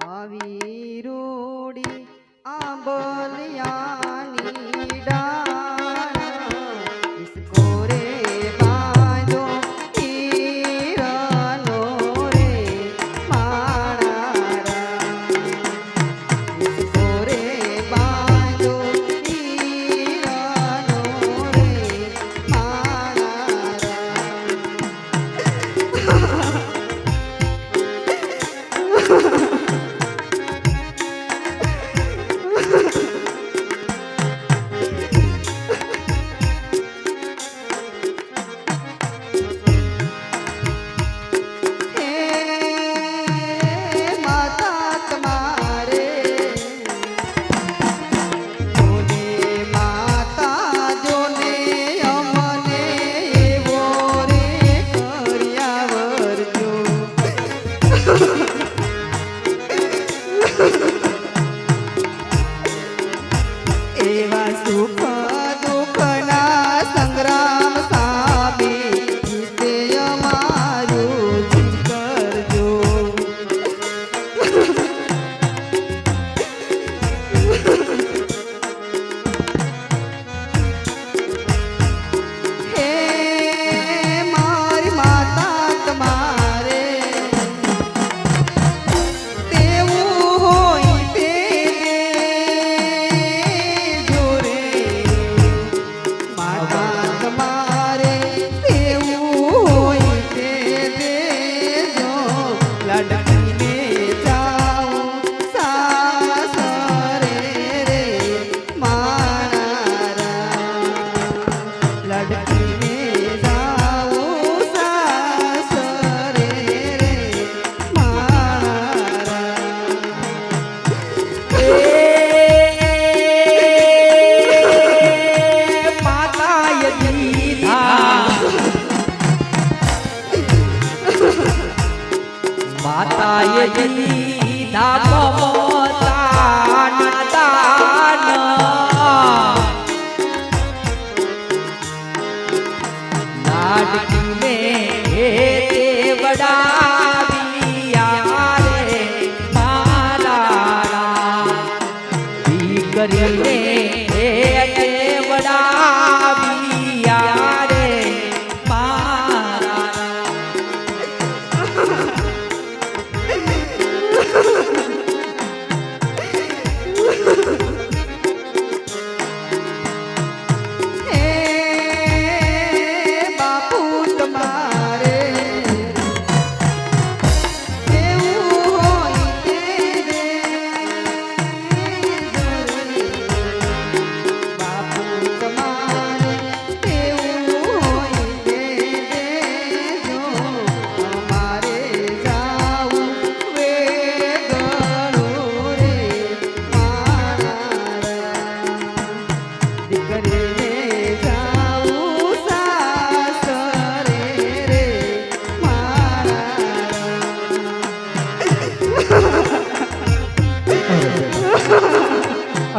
આવી રૂડી આંબલિયા 何? માતાએ દીધા મમતાન દાન. લાડકી મે હે વડાવી રે મારા દીકરી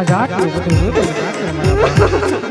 અજાટ બધું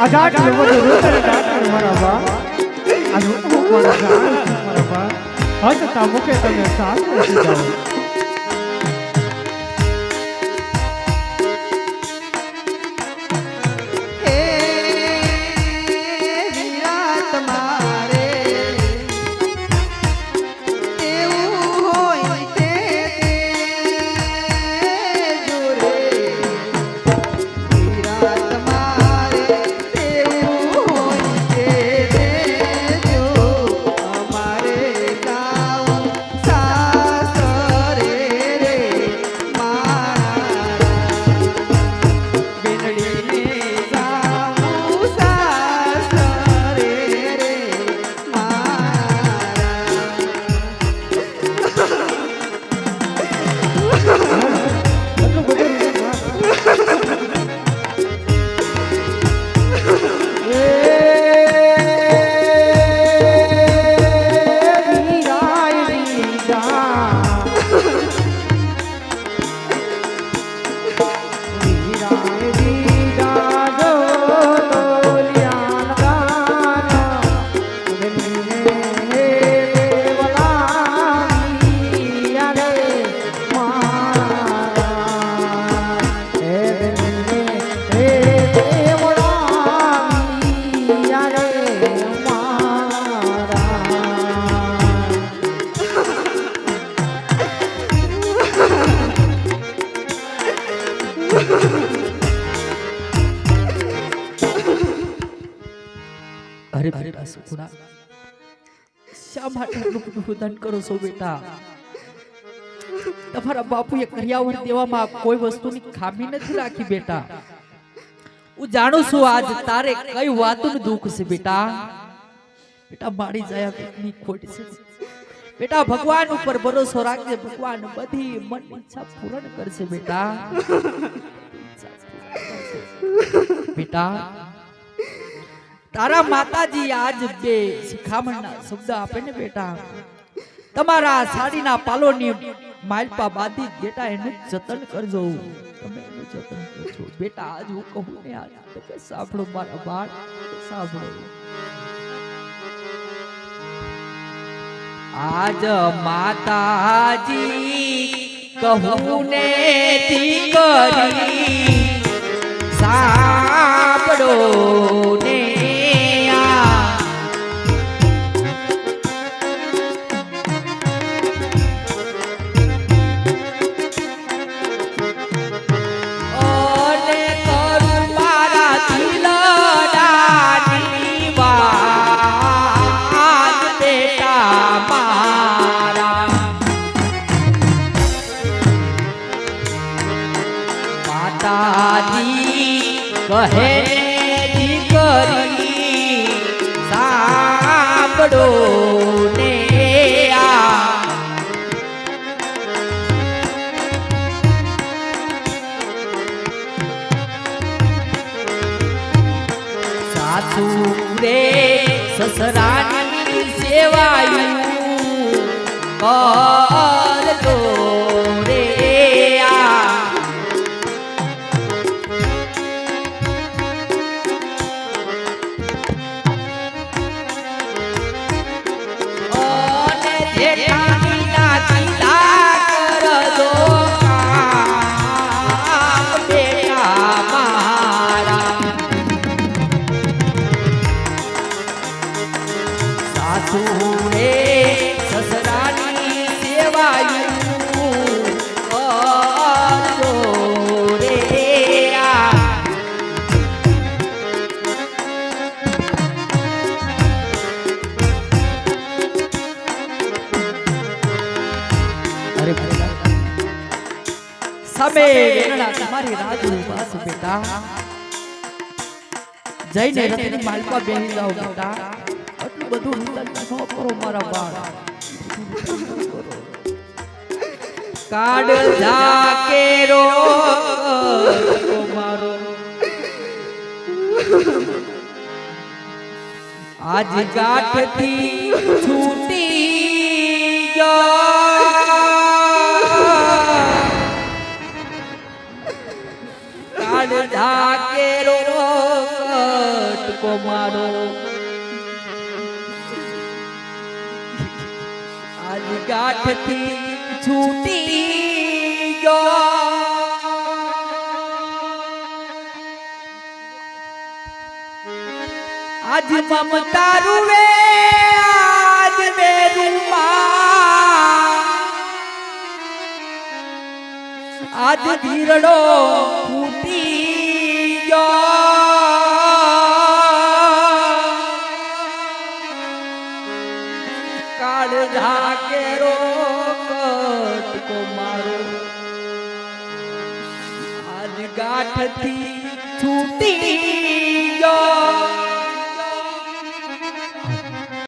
અઢાર બધું રૂતર ડાક્ટર મારા બા. અને હું મારા જાણ મારા બા. હજતા મૂકે તમે સાચું અરે બેટા સુખડા શા માટે રુદન કરો છો બેટા? તમારા બાપુએ કર્યાવર દેવામાં કોઈ વસ્તુની ખામી નથી રાખી બેટા. હું જાણું છું આજ તારે કઈ વાતનું દુઃખ છે બેટા. બેટા, મારી જયા પેટની ખોટ છે. બેટા, ભગવાન ઉપર ભરોસો રાખજે. ભગવાન બધી મન ઈચ્છા પૂર્ણ કરશે બેટા. બેટા તારા માતાજી આજ બે શિખામણના શબ્દ આપે ને બેટા? તમારા સાડીના પાલોની માલપા બાદી બેટા એનું જતન કરજો. તમે એનું જતન કરજો. બેટા, આજ હું કહું ને આજ તમે સાંભળો મારા બાળ. સાંભળો. આજ માતાજી કહું ને દીકરી સાંભળો. સાંભળો ને આ. સાસુ રે સસરાની સેવાયું. સામે. તમારી રાહ ઊભા બેટા જઈને રતની માલપા બેહી જાઓ બેટા. આટલું બધું ન કરો મારા બાળ. કાડ ઝાકેરો મારો આજ ગાંઠથી છૂટી ગયો. ઝાકેરો કટકો મારો. આજ ગાંઠથી છૂટી ગયો. આજ મમતા રૂવે આજ બેરુમાં આજ ધીરડો ફૂટી ગયો કાળ ઝાકેરો કટકો મારો. આજ ગાંઠથી છૂટી